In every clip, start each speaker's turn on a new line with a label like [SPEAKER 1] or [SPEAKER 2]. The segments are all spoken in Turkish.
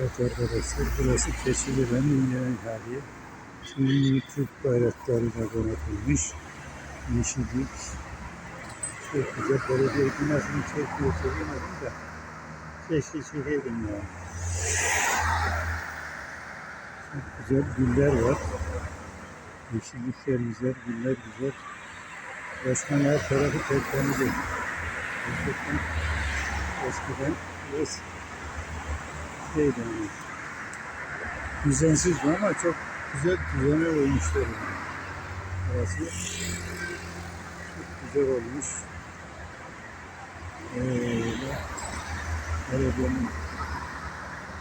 [SPEAKER 1] Evet arkadaşlar burası Keçiören'in yeni hali. Şimdi Türk bayrakları da donatılmış. Yeşillik. Çok güzel belediye binasını çekiyor çekemedim de. Keşke çekeydim ya. Çok güzel güller var. Yeşillikler güzel, güller güzel. Resmen her tarafı tertemiz. Gerçekten eskiden burası şeydi yani. Düzensizdi ama çok güzel düzene uymuşlar yani. Burası çok güzel olmuş. Öyle. Belediyenin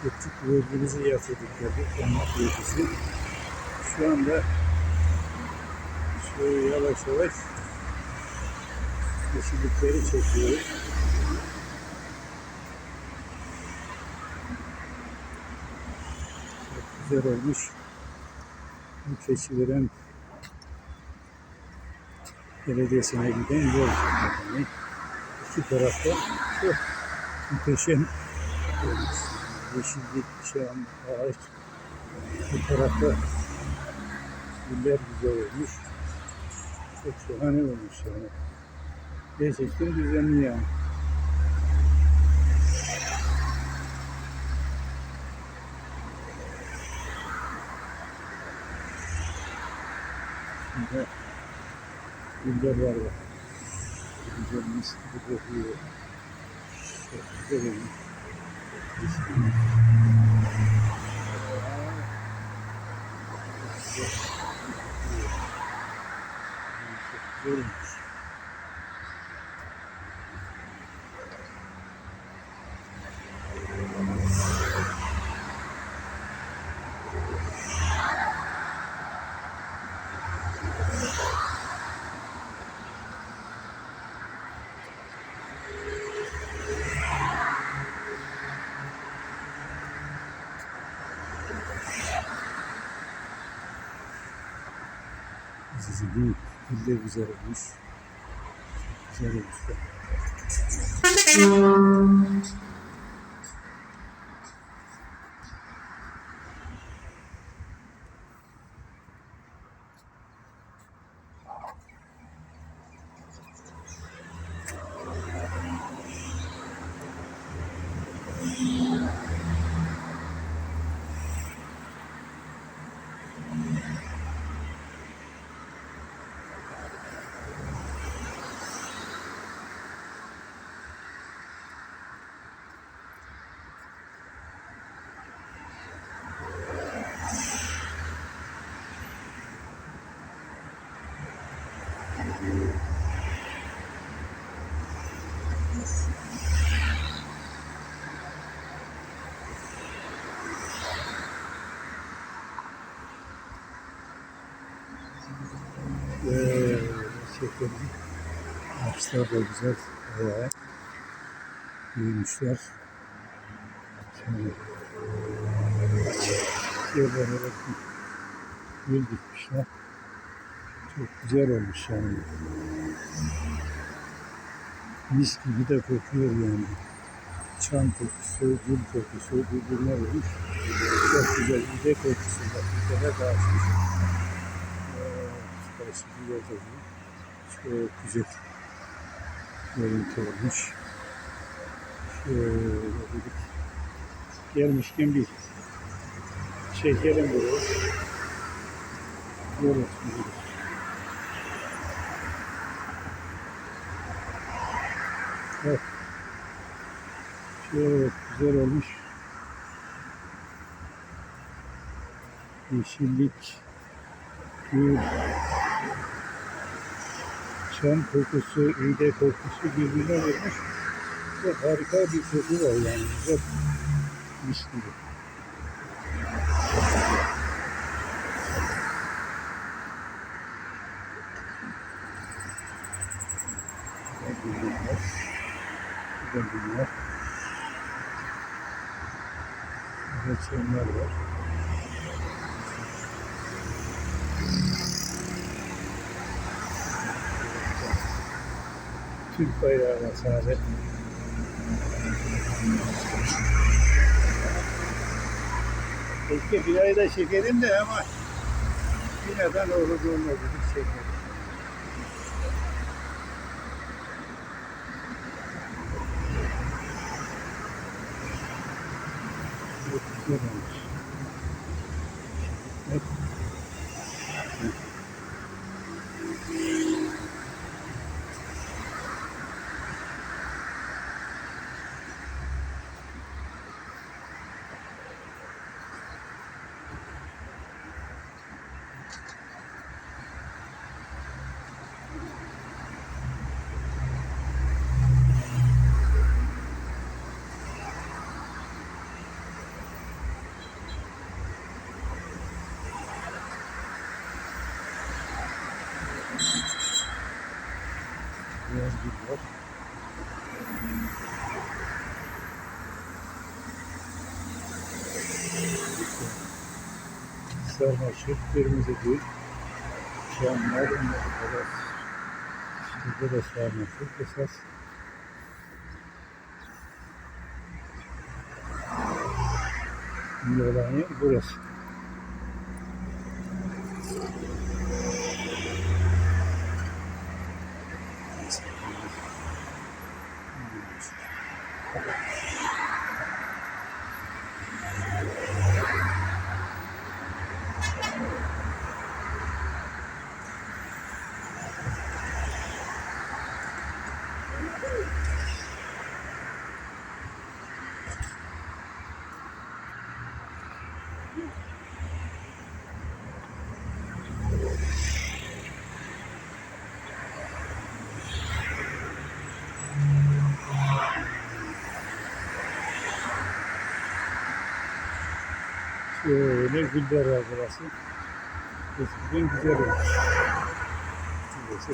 [SPEAKER 1] ettik vergimizi yatırdık tabii. Konmak vergisi. Şu anda şöyle yavaş yavaş yeşillikleri çekiyoruz. Güzel olmuş. Bu keçilerin belediyesine giden yol. Yani iki tarafta çok muhteşem olmuş. Yeşillik, çam, ağaç. Bu tarafta güller güzel olmuş. Çok şahane olmuş yani. Gerçekten düzenli yani. Şimdi güller var. Güzel mis gibi kokuyor. Çok güzel olmuş. Çok. Sizi değil, gül de güzel olmuş. Güzel olmuş. Da. Ee, Gerçekten ağaçlar da güzel. Bayağı büyümüşler. Şimdi yerlere bakın. Dikmişler. Çok güzel olmuş yani. Mis gibi de kokuyor yani. Çam kokusu, gül kokusu birbirine olmuş. Çok güzel. Bir de kokusu var. Bir de dağıtmış. Karşı bir yerde bu. Çok güzel görüntü olmuş. Şöyle dedik. Gelmişken bir çekelim buraya. Görüyorsunuz. Evet. Şöyle güzel olmuş. Yeşillik, gül, çam kokusu, iğde kokusu birbirine vermiş. Çok harika bir koku var yani. Güzel. Mis gibi. Güzel günler. Güzel. Burada çamlar var. Türk bayrağı var sadece. Keşke binayı da çekelim de ama binadan olur olmaz dedik çekelim. Çok güzel olmuş. Evet. Biraz gül var. Sarmaşık, kırmızı gül, şamlar, bunlar kadar. Burada da sarmaşık esas. İyi olan yer burası. Şöyle güller var burası. Eskiden güzel olmuş. Burası.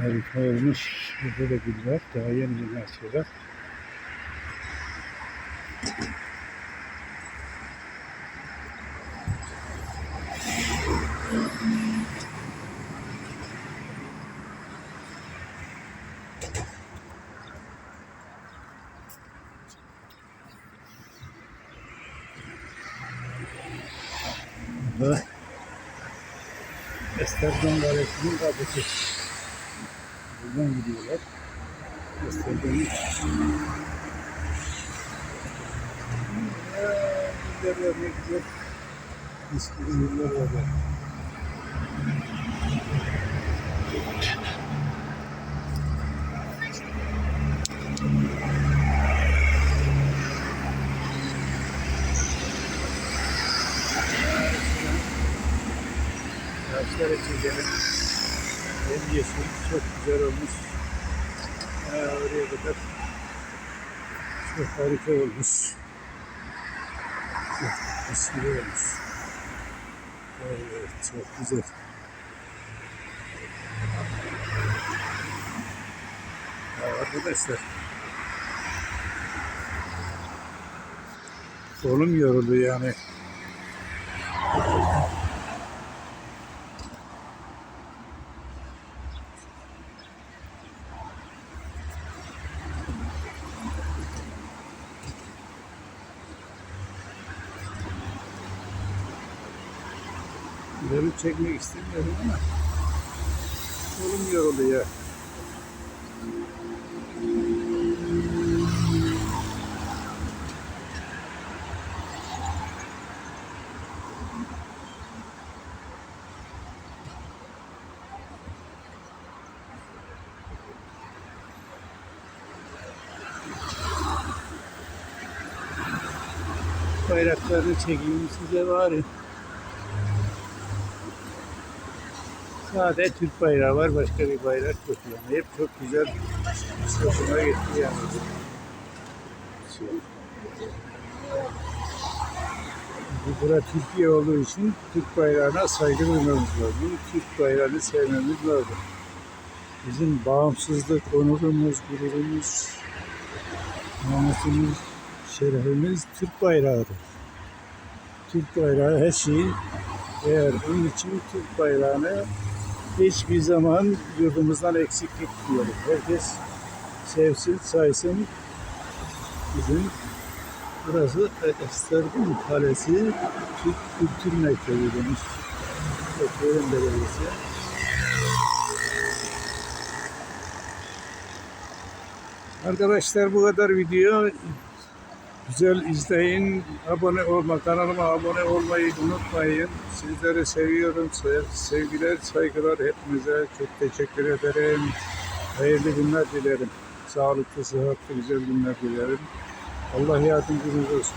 [SPEAKER 1] Harika olmuş. Burada da gül var. Daha yeni yeni açıyorlar. Burada Estergon Galesi'nin kapısı. Buradan gidiyorlar. Estergon'un Güller var ne güzel. Gibi güller var. ya. Ağaçlara çekelim. Hem yeşil, çok güzel olmuş. Ha, oraya kadar çok harika olmuş. Çok eski olmuş. Evet, çok güzel. Ya arkadaşlar. Kolum yoruldu yani. Çekmek istemiyorum ama kolum yoruldu ya. Bayraklarını çekeyim size bari. Sade Türk bayrağı var, başka bir bayrak yok yani. Hep çok güzel, hoşuma gitti yani. Bu bura Türkiye olduğu için Türk bayrağına saygı duymamız lazım. Türk bayrağını sevmemiz lazım. Bizim bağımsızlık, onurumuz, gururumuz, namusumuz, şerefimiz Türk bayrağıdır. Türk bayrağı her şeyi eğer bunun için Türk bayrağını hiçbir zaman yurdumuzdan eksik gitmiyoruz. Herkes sevsin, saysın. Bizim burası Estergun Kalesi Türk Kültür Merkezi demiş. Bekleyelim Belediyesi. Arkadaşlar bu kadar video. Güzel izleyin. Abone olma, kanalıma abone olmayı unutmayın. Sizleri seviyorum. Se- Sevgiler, saygılar hepinize. Çok teşekkür ederim. Hayırlı günler dilerim. Sağlıklı, sıhhatli, güzel günler dilerim. Allah yardımcınız olsun.